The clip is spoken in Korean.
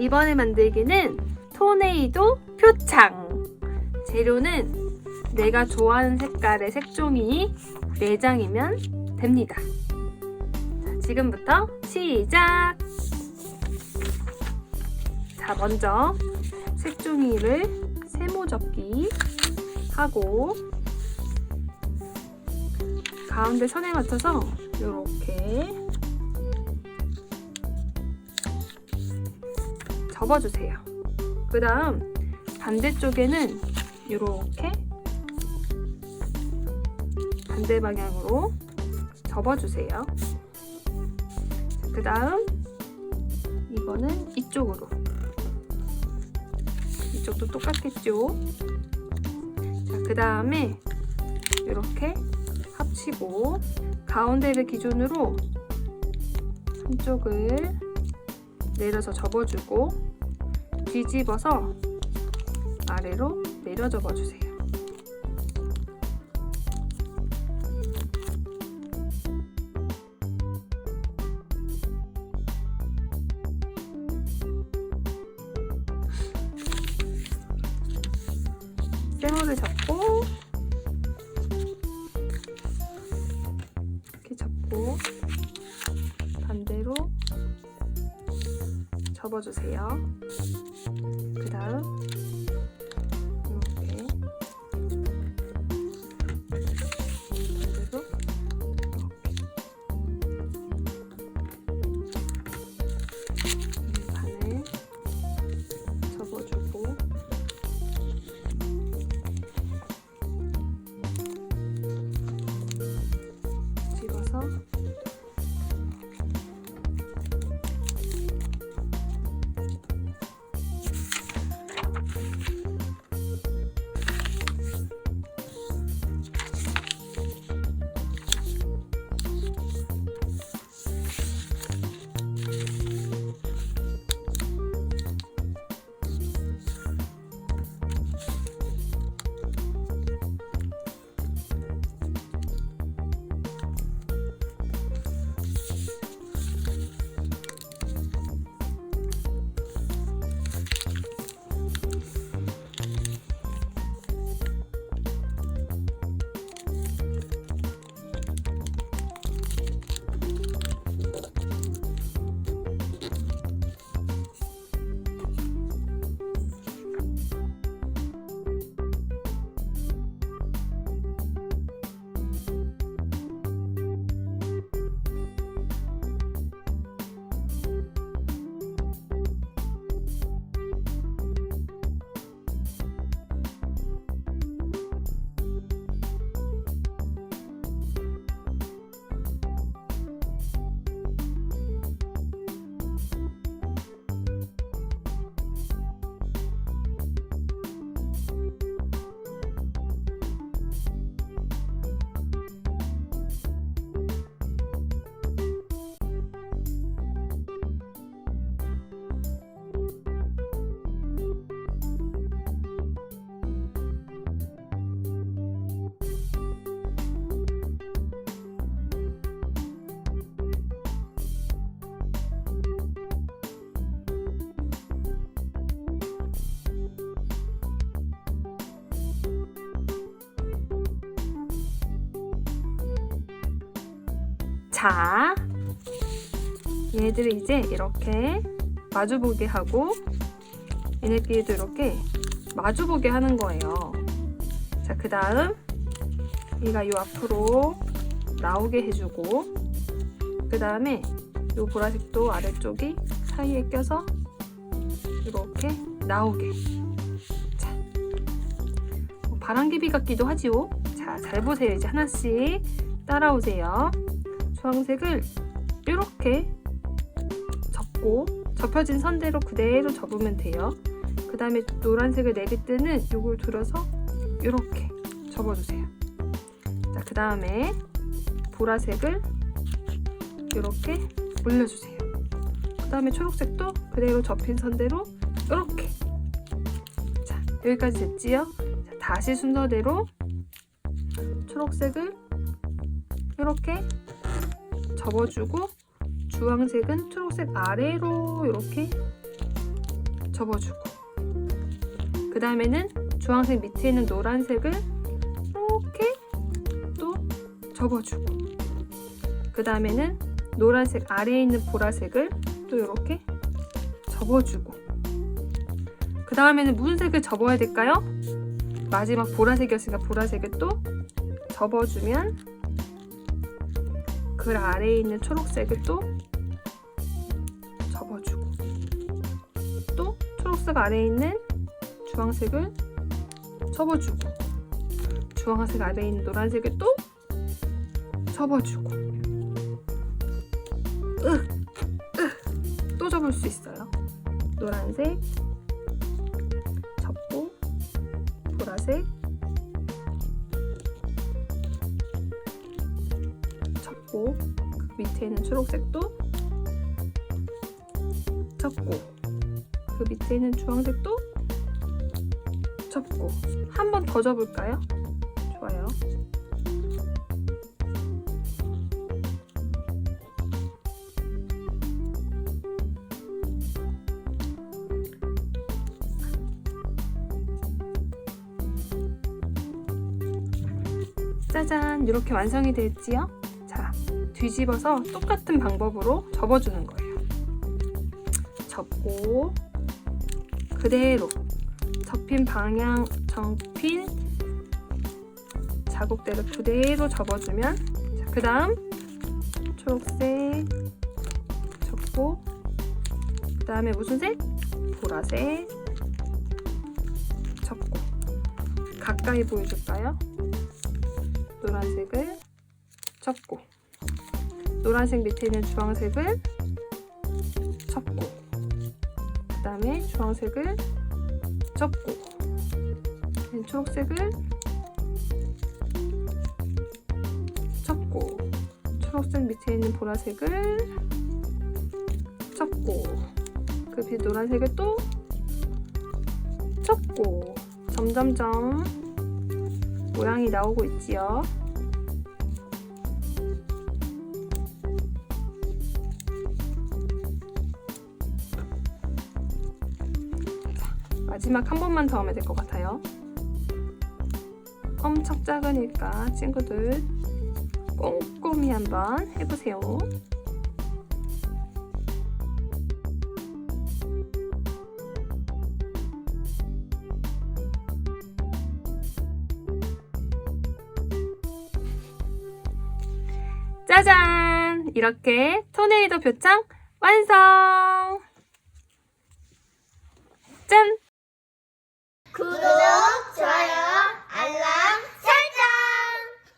이번에 만들기는 토네이도 표창. 재료는 내가 좋아하는 색깔의 색종이 4장이면 됩니다. 자, 지금부터 시작! 자, 먼저 색종이를 세모 접기 하고 가운데 선에 맞춰서 이렇게 접어주세요. 그 다음 반대쪽에는 이렇게 반대 방향으로 접어주세요. 그 다음 이거는 이쪽으로 이쪽도 똑같겠죠? 자, 그 다음에 이렇게 합치고 가운데를 기준으로 한쪽을 내려서 접어주고 뒤집어서 아래로 내려 접어주세요. 세모를 잡고 접어주세요. 그 다음 자, 얘네들을 이제 이렇게 마주보게 하고 얘네끼리도 이렇게 마주보게 하는 거예요. 자, 그 다음 얘가 요 앞으로 나오게 해주고 그 다음에 요 보라색도 아래쪽이 사이에 껴서 이렇게 나오게 자, 뭐 바람개비 같기도 하지요. 자, 잘 보세요. 이제 하나씩 따라오세요. 주황색을 이렇게 접고 접혀진 선대로 그대로 접으면 돼요. 그 다음에 노란색을 내릴 때는 이걸 들어서 이렇게 접어주세요. 자, 그 다음에 보라색을 이렇게 올려주세요. 그 다음에 초록색도 그대로 접힌 선대로 이렇게. 자, 여기까지 됐지요? 자, 다시 순서대로 초록색을 이렇게 접어주고 주황색은 초록색 아래로 이렇게 접어주고. 그 다음에는 주황색 밑에 있는 노란색을 이렇게 또 접어주고. 그 다음에는 노란색 아래에 있는 보라색을 또 이렇게 접어주고. 그 다음에는 무슨 색을 접어야 될까요? 마지막 보라색이었으니까 보라색을 또 접어주면 그 아래에 있는 초록색을 또 접어주고 또 초록색 아래에 있는 주황색을 접어주고 주황색 아래에 있는 노란색을 또 접어주고 또 접을 수 있어요. 노란색 접고 보라색 접고 그 밑에 있는 초록색도 접고 그 밑에 있는 주황색도 접고 한 번 더 접을까요? 좋아요. 짜잔 이렇게 완성이 됐지요? 자 뒤집어서 똑같은 방법으로 접어주는 거예요. 접고 그대로 접힌 방향 접힌 자국대로 그대로 접어주면 그 다음 초록색 접고 그 다음에 무슨 색? 보라색 접고 가까이 보여줄까요? 노란색을 접고 노란색 밑에 있는 주황색을 접고 그 다음에 주황색을 접고 네, 초록색을 접고 초록색 밑에 있는 보라색을 접고 그 밑에 노란색을 또 접고 점점점 모양이 나오고 있지요. 마지막 한 번만 더 하면 될 것 같아요. 엄청 작으니까 친구들 꼼꼼히 한번 해보세요. 짜잔! 이렇게 토네이도 표창 완성! 구독, 좋아요.